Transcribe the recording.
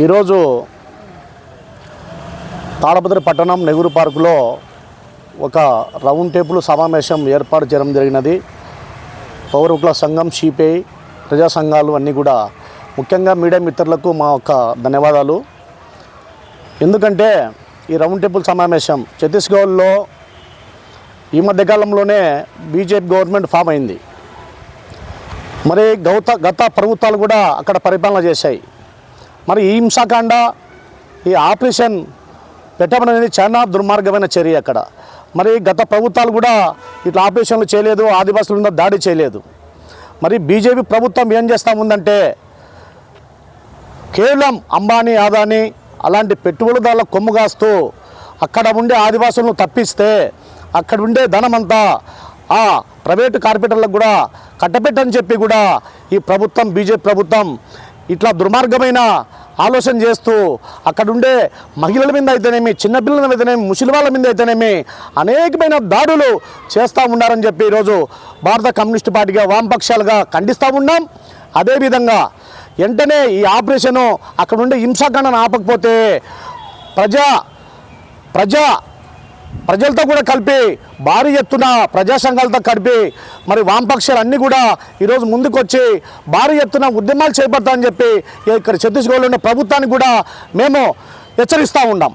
ఈరోజు తాడపత్రి పట్టణం నెహ్రూ పార్కులో ఒక రౌండ్ టేబుల్ సమావేశం ఏర్పాటు చేయడం జరిగినది. పౌరకుల సంఘం సిపిఐ ప్రజా సంఘాలు అన్నీ కూడా. ముఖ్యంగా మీడియా మిత్రులకు మా యొక్క ధన్యవాదాలు. ఎందుకంటే ఈ రౌండ్ టేబుల్ సమావేశం ఛత్తీస్గఢ్లో ఈ మధ్యకాలంలోనే బీజేపీ గవర్నమెంట్ ఫామ్ అయింది. మరి గౌత గత ప్రభుత్వాలు కూడా అక్కడ పరిపాలన చేశాయి. మరి ఈ హింసాకాండ ఈ ఆపరేషన్ పెట్టడం అనేది చాలా దుర్మార్గమైన చర్య అక్కడ. మరి గత ప్రభుత్వాలు కూడా ఇట్లా ఆపరేషన్లు చేయలేదు ఆదివాసుల మీద దాడి చేయలేదు. మరి బీజేపీ ప్రభుత్వం ఏం చేస్తూ ఉందంటే కేవలం అంబానీ ఆదాని అలాంటి పెట్టుబడిదారుల కొమ్ము కాస్తూ అక్కడ ఉండే ఆదివాసులను తప్పిస్తే అక్కడ ఉండే ధనమంతా ఆ ప్రైవేటు కార్పొరేటర్లకు కూడా కట్టపెట్టని చెప్పి కూడా ఈ ప్రభుత్వం బీజేపీ ప్రభుత్వం ఇట్లా దుర్మార్గమైన ఆలోచన చేస్తూ అక్కడుండే మహిళల మీద అయితేనేమి చిన్నపిల్లల మీదనేమి ముసలి వాళ్ళ మీద అయితేనేమి అనేకమైన దాడులు చేస్తూ ఉన్నారని చెప్పి ఈరోజు భారత కమ్యూనిస్ట్ పార్టీగా వామపక్షాలుగా ఖండిస్తూ ఉన్నాం. అదేవిధంగా వెంటనే ఈ ఆపరేషను అక్కడ ఉండే హింసాకాండను ఆపకపోతే ప్రజా ప్రజా ప్రజలతో కూడా కలిపి భారీ ఎత్తున ప్రజా సంఘాలతో కలిపి మరి వామపక్షాలన్నీ కూడా ఈరోజు ముందుకొచ్చి భారీ ఎత్తున ఉద్యమాలు చేపడతామని చెప్పి ఇక్కడ ఛత్తీస్గఢ్లో ఉన్న ప్రభుత్వానికి కూడా మేము హెచ్చరిస్తూ ఉన్నాం.